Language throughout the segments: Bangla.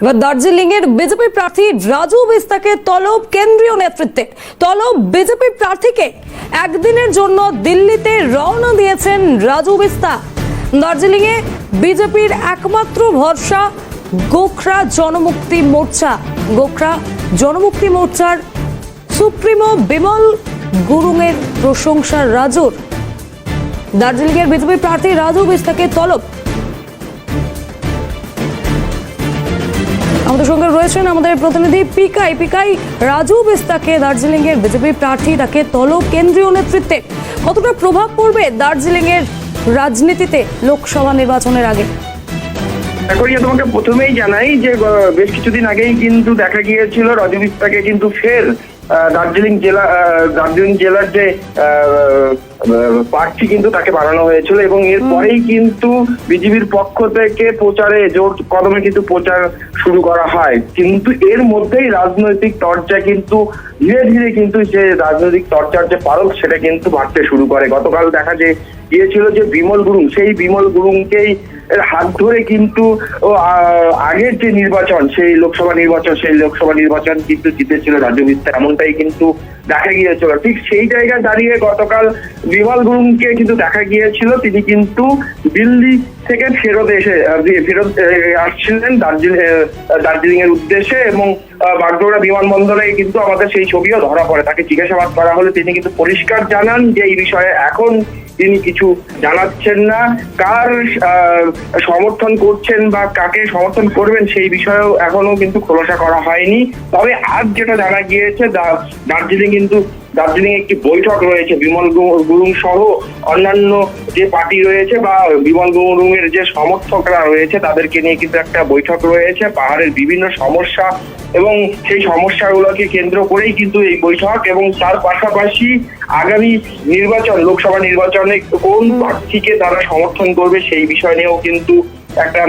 এবার দার্জিলিং এর বিজেপি প্রার্থী রাজু বিস্তাকে তলব কেন্দ্রীয় নেতৃত্বে। তলব বিজেপি প্রার্থীকে একদিনের জন্য দিল্লিতে রওনা দিয়েছেন রাজু বিস্তা। দার্জিলিং এ বিজেপির একমাত্র ভরসা গোখরা জনমুক্তি মোর্চা। গোখরা জনমুক্তি মোর্চার সুপ্রিমো বিমল গুরুংয়ের প্রশংসা রাজুর। দার্জিলিং এর বিজেপি প্রার্থী রাজু বিস্তাকে তলব আমাদের সঙ্গে রয়েছেন আমাদের প্রতিনিধি পিকাই। পিকাই, রাজু বিস্তাকে দার্জিলিং এর বিজেপি প্রার্থী তাকে তল কেন্দ্রীয় নেতৃত্বে। কতটা প্রভাব পড়বে দার্জিলিং এর রাজনীতিতে লোকসভা নির্বাচনের আগে? ইয়ে তোমাকে প্রথমেই জানাই যে বেশ কিছুদিন আগেই কিন্তু দেখা গিয়েছিল রাজু বিস্তাকে কিন্তু ফের দার্জিলিং জেলা দার্জিলিং জেলার যে প্রার্থী কিন্তু তাকে বানানো হয়েছিল এবং এরপরেই কিন্তু বিজেপির পক্ষ থেকে প্রচারে জোর কদমে কিন্তু প্রচার শুরু করা হয়। কিন্তু এর মধ্যেই রাজনৈতিক চর্চা কিন্তু ধীরে ধীরে কিন্তু যে রাজনৈতিক চর্চার যে পারক সেটা কিন্তু বাড়তে শুরু করে। গতকাল দেখা যে গিয়েছিল যে বিমল গুরুং সেই বিমল গুরুংকেই এর হাত ধরে কিন্তু আগের যে নির্বাচন, সেই লোকসভা নির্বাচন, সেই লোকসভা নির্বাচন কিন্তু জিতেছিল রাজ্য বিস্তার, এমনটাই কিন্তু দেখা গিয়েছিল। ঠিক সেই জায়গায় দাঁড়িয়ে গতকাল বিমল গুরুংকে কিন্তু দেখা গিয়েছিল, তিনি কিন্তু দিল্লি থেকে ফেরত এসে ফেরত আসছিলেন দার্জিলিং দার্জিলিং এর উদ্দেশ্যে এবং বাগডোগরা বিমানবন্দরে কিন্তু আমাদের সেই ছবিও ধরা পড়ে। তাকে জিজ্ঞাসাবাদ করা হলে তিনি কিন্তু পরিষ্কার জানান যে এই বিষয়ে এখন তিনি কিছু জানাচ্ছেন না। কার সমর্থন করছেন বা কাকে সমর্থন করবেন সেই বিষয়েও এখনও কিন্তু খোলাসা করা হয়নি। তবে আজ যেটা জানা গিয়েছে দার্জিলিং কিন্তু দার্জিলিং একটি বৈঠক রয়েছে, বিমল গুরুং সহ অন্যান্য যে পার্টি রয়েছে বা বিমল গুরুং এর যে সমর্থকরা রয়েছে, তাদেরকে নিয়ে কিন্তু একটা বৈঠক রয়েছে। পাহাড়ের বিভিন্ন সমস্যা এবং সেই সমস্যাগুলোকে কেন্দ্র করেই কিন্তু এই বৈঠক এবং তার পাশাপাশি আগামী নির্বাচন, লোকসভা নির্বাচনে কোন প্রার্থীকে তারা সমর্থন করবে সেই বিষয় নিয়েও কিন্তু একটা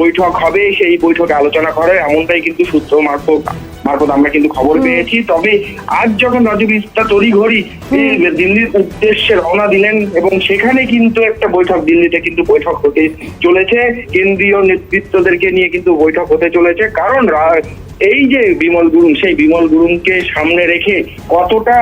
বৈঠক হবে। সেই বৈঠকে আলোচনা করে এমনটাই কিন্তু সূত্র মারফত মারফত আমরা কিন্তু খবর পেয়েছি। তবে আজ যখন রাজীব ইস্তা তড়িঘড়ি দিল্লির উদ্দেশ্যে রওনা দিলেন এবং সেখানে কিন্তু একটা বৈঠক দিল্লিতে কিন্তু বৈঠক হতে চলেছে। কেন্দ্রীয় নেতৃত্বদেরকে নিয়ে কিন্তু বৈঠক হতে চলেছে। কারণ এই যে বিমল গুরুং সেই বিমল গুরুংকে সামনে রেখে কতটা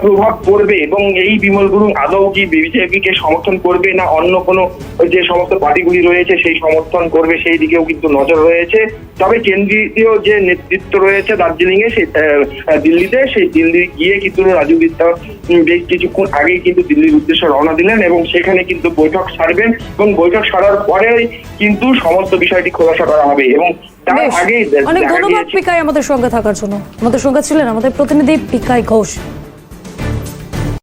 প্রভাব পড়বে এবং এই বিমল গুরুং আদৌ কি বিজেপিকে সমর্থন করবে না অন্য কোনো যে সমস্ত পার্টিগুলি রয়েছে সেই সমর্থন করবে সেই দিকেও কিন্তু নজর রয়েছে। তবে কেন্দ্রীয় যে নেতৃত্ব রয়েছে দার্জিলিং এ সেই দিল্লিতে, সেই দিল্লি গিয়ে কিন্তু রাজু বিদ্যা বেশ কিছুক্ষণ আগেই কিন্তু দিল্লির উদ্দেশ্যে রওনা দিলেন এবং সেখানে কিন্তু বৈঠক সারবেন এবং বৈঠক সারার পরে কিন্তু সমস্ত বিষয়টি খোলাসা করা হবে এবং অনেক ধন্যবাদ পিকাই আমাদের সঙ্গে থাকার জন্য। আমাদের সঙ্গে ছিলেন আমাদের প্রতিনিধি পিকাই ঘোষ।